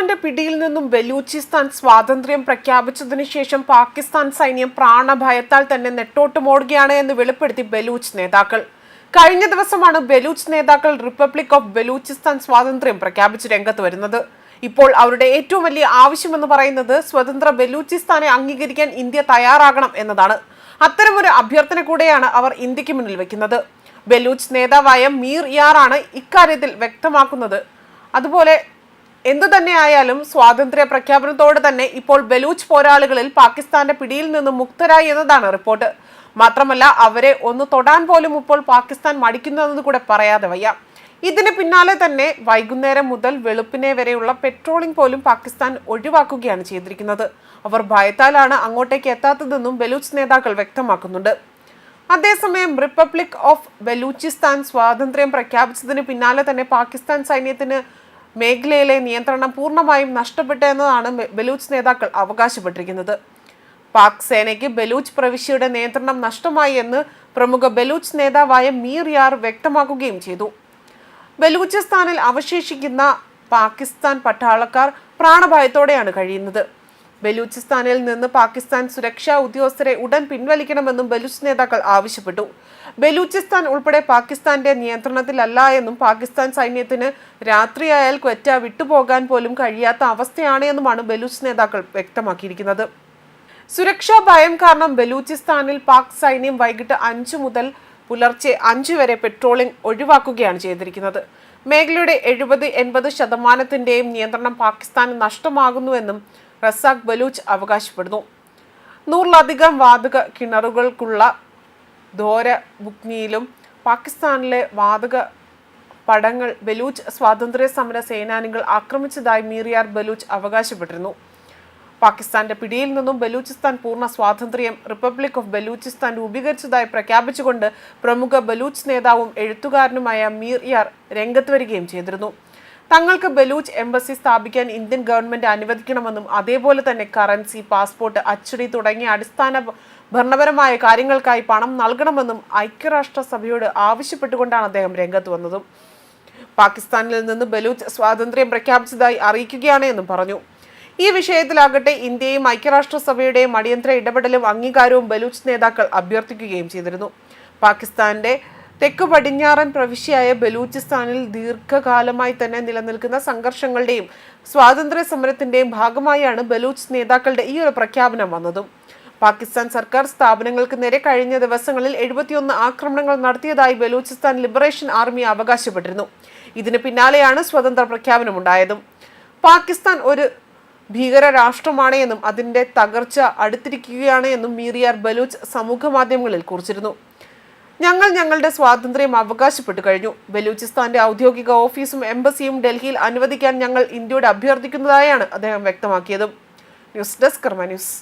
പാകിസ്ഥാന്റെ പിടിയിൽ നിന്നും ബലൂചിസ്ഥാൻ സ്വാതന്ത്ര്യം പ്രഖ്യാപിച്ചതിനു ശേഷം പാകിസ്ഥാൻ സൈന്യം പ്രാണഭയത്താൽ തന്നെ നെട്ടോട്ടുമോടുകയാണ് എന്ന് വെളിപ്പെടുത്തി ബലൂച്ച് നേതാക്കൾ. കഴിഞ്ഞ ദിവസമാണ് ബലൂച്ച് നേതാക്കൾ റിപ്പബ്ലിക് ഓഫ് ബലൂചിസ്ഥാൻ സ്വാതന്ത്ര്യം പ്രഖ്യാപിച്ച് രംഗത്ത് വരുന്നത്. ഇപ്പോൾ അവരുടെ ഏറ്റവും വലിയ ആവശ്യമെന്ന് പറയുന്നത് സ്വതന്ത്ര ബലൂചിസ്ഥാനെ അംഗീകരിക്കാൻ ഇന്ത്യ തയ്യാറാകണം എന്നതാണ്. അത്തരമൊരു അഭ്യർത്ഥന കൂടെയാണ് അവർ ഇന്ത്യയ്ക്ക് മുന്നിൽ വെക്കുന്നത്. ബലൂച്ച് നേതാവായ മീർ യാറാണ് ഇക്കാര്യത്തിൽ വ്യക്തമാക്കുന്നത്. അതുപോലെ എന്തു തന്നെയായാലും സ്വാതന്ത്ര്യ പ്രഖ്യാപനത്തോടെ തന്നെ ഇപ്പോൾ ബലൂച്ച് പോരാളികളിൽ പാകിസ്ഥാന്റെ പിടിയിൽ നിന്നും മുക്തരായി എന്നതാണ് റിപ്പോർട്ട്. മാത്രമല്ല അവരെ ഒന്ന് തൊടാൻ പോലും ഇപ്പോൾ പാകിസ്ഥാൻ മടിക്കുന്നതെന്ന് കൂടെ പറയാതെ വയ്യ. ഇതിന് പിന്നാലെ തന്നെ വൈകുന്നേരം മുതൽ വെളുപ്പിനെ വരെയുള്ള പെട്രോളിംഗ് പോലും പാകിസ്ഥാൻ ഒഴിവാക്കുകയാണ് ചെയ്തിരിക്കുന്നത്. അവർ ഭയത്താലാണ് അങ്ങോട്ടേക്ക് എത്താത്തതെന്നും ബലൂച്ച് നേതാക്കൾ വ്യക്തമാക്കുന്നുണ്ട്. അതേസമയം റിപ്പബ്ലിക് ഓഫ് ബലൂചിസ്ഥാൻ സ്വാതന്ത്ര്യം പ്രഖ്യാപിച്ചതിന് പിന്നാലെ തന്നെ പാകിസ്ഥാൻ സൈന്യത്തിന് മേഖലയിലെ നിയന്ത്രണം പൂർണമായും നഷ്ടപ്പെട്ടെന്നതാണ് ബലൂച്ച് നേതാക്കൾ അവകാശപ്പെട്ടിരിക്കുന്നത്. പാക് സേനയ്ക്ക് ബലൂച്ച് പ്രവിശ്യയുടെ നിയന്ത്രണം നഷ്ടമായി എന്ന് പ്രമുഖ ബലൂച്ച് നേതാവായ മീർ യാർ വ്യക്തമാക്കുകയും ചെയ്തു. ബലൂചിസ്ഥാനിൽ അവശേഷിക്കുന്ന പാകിസ്ഥാൻ പട്ടാളക്കാർ പ്രാണഭയത്തോടെയാണ് കഴിയുന്നത്. ബലൂചിസ്ഥാനിൽ നിന്ന് പാകിസ്ഥാൻ സുരക്ഷാ ഉദ്യോഗസ്ഥരെ ഉടൻ പിൻവലിക്കണമെന്നും ബലൂച്ച് നേതാക്കൾ ആവശ്യപ്പെട്ടു. ബലൂചിസ്ഥാൻ ഉൾപ്പെടെ പാകിസ്ഥാന്റെ നിയന്ത്രണത്തിലല്ല എന്നും പാകിസ്ഥാൻ സൈന്യത്തിന് രാത്രിയായാൽ ക്വറ്റ വിട്ടുപോകാൻ പോലും കഴിയാത്ത അവസ്ഥയാണ് എന്നുമാണ് ബലൂച്ച് നേതാക്കൾ വ്യക്തമാക്കിയിരിക്കുന്നത്. സുരക്ഷാ ഭയം കാരണം ബലൂചിസ്ഥാനിൽ പാക് സൈന്യം വൈകിട്ട് അഞ്ചു മുതൽ പുലർച്ചെ അഞ്ചു വരെ പെട്രോളിംഗ് ഒഴിവാക്കുകയാണ് ചെയ്തിരിക്കുന്നത്. മേഖലയുടെ എഴുപത് എൺപത് ശതമാനത്തിന്റെയും നിയന്ത്രണം പാകിസ്ഥാന് നഷ്ടമാകുന്നുവെന്നും റസാഖ് ബലൂച്ച് അവകാശപ്പെടുന്നു. നൂറിലധികം വാതക കിണറുകൾക്കുള്ള ധോര ബുക്നിയിലും പാകിസ്ഥാനിലെ വാതക പടങ്ങൾ ബലൂച്ച് സ്വാതന്ത്ര്യ സമര സേനാനികൾ ആക്രമിച്ചതായി മീറിയാർ ബലൂച്ച് അവകാശപ്പെട്ടിരുന്നു. പാകിസ്ഥാന്റെ പിടിയിൽ നിന്നും ബലൂചിസ്ഥാൻ പൂർണ സ്വാതന്ത്ര്യം റിപ്പബ്ലിക് ഓഫ് ബലൂചിസ്ഥാൻ രൂപീകരിച്ചതായി പ്രഖ്യാപിച്ചുകൊണ്ട് പ്രമുഖ ബലൂച്ച് നേതാവും എഴുത്തുകാരനുമായ മീർ യാർ രംഗത്ത് വരികയും ചെയ്തിരുന്നു. തങ്ങൾക്ക് ബലൂച്ച് എംബസി സ്ഥാപിക്കാൻ ഇന്ത്യൻ ഗവൺമെന്റ് അനുവദിക്കണമെന്നും അതേപോലെ തന്നെ കറൻസി പാസ്പോർട്ട് അച്ചടി തുടങ്ങിയ അടിസ്ഥാന ഭരണപരമായ കാര്യങ്ങൾക്കായി പണം നൽകണമെന്നും ഐക്യരാഷ്ട്രസഭയോട് ആവശ്യപ്പെട്ടുകൊണ്ടാണ് അദ്ദേഹം രംഗത്ത് വന്നതും. പാകിസ്ഥാനിൽ നിന്ന് ബലൂച്ച് സ്വാതന്ത്ര്യം പ്രഖ്യാപിച്ചതായി അറിയിക്കുകയാണ് എന്നും പറഞ്ഞു. ഈ വിഷയത്തിലാകട്ടെ ഇന്ത്യയും ഐക്യരാഷ്ട്രസഭയുടെയും അടിയന്തര ഇടപെടലും അംഗീകാരവും ബലൂച്ച് നേതാക്കൾ അഭ്യർത്ഥിക്കുകയും ചെയ്തിരുന്നു. പാകിസ്ഥാന്റെ തെക്ക് പടിഞ്ഞാറൻ പ്രവിശ്യയായ ബലൂചിസ്ഥാനിൽ ദീർഘകാലമായി തന്നെ നിലനിൽക്കുന്ന സംഘർഷങ്ങളുടെയും സ്വാതന്ത്ര്യ സമരത്തിന്റെയും ഭാഗമായാണ് ബലൂച്ച് നേതാക്കളുടെ ഈ ഒരു പ്രഖ്യാപനം വന്നതും. പാകിസ്ഥാൻ സർക്കാർ സ്ഥാപനങ്ങൾക്ക് നേരെ കഴിഞ്ഞ ദിവസങ്ങളിൽ എഴുപത്തിയൊന്ന് ആക്രമണങ്ങൾ നടത്തിയതായി ബലൂചിസ്ഥാൻ ലിബറേഷൻ ആർമി അവകാശപ്പെട്ടിരുന്നു. ഇതിന് പിന്നാലെയാണ് സ്വതന്ത്ര പ്രഖ്യാപനമുണ്ടായതും. പാകിസ്ഥാൻ ഒരു ഭീകര രാഷ്ട്രമാണ് എന്നും അതിന്റെ തകർച്ച അടുത്തിരിക്കുകയാണ് എന്നും മീറിയാർ ബലൂച്ച് സമൂഹ മാധ്യമങ്ങളിൽ കുറിച്ചിരുന്നു. ഞങ്ങൾ ഞങ്ങളുടെ സ്വാതന്ത്ര്യം അവകാശപ്പെട്ടു കഴിഞ്ഞു. ബലൂചിസ്ഥാന്റെ ഔദ്യോഗിക ഓഫീസും എംബസിയും ഡൽഹിയിൽ അനുവദിക്കാൻ ഞങ്ങൾ ഇന്ത്യയോട് അഭ്യർത്ഥിക്കുന്നതായാണ് അദ്ദേഹം വ്യക്തമാക്കിയത്. News desk Karma news.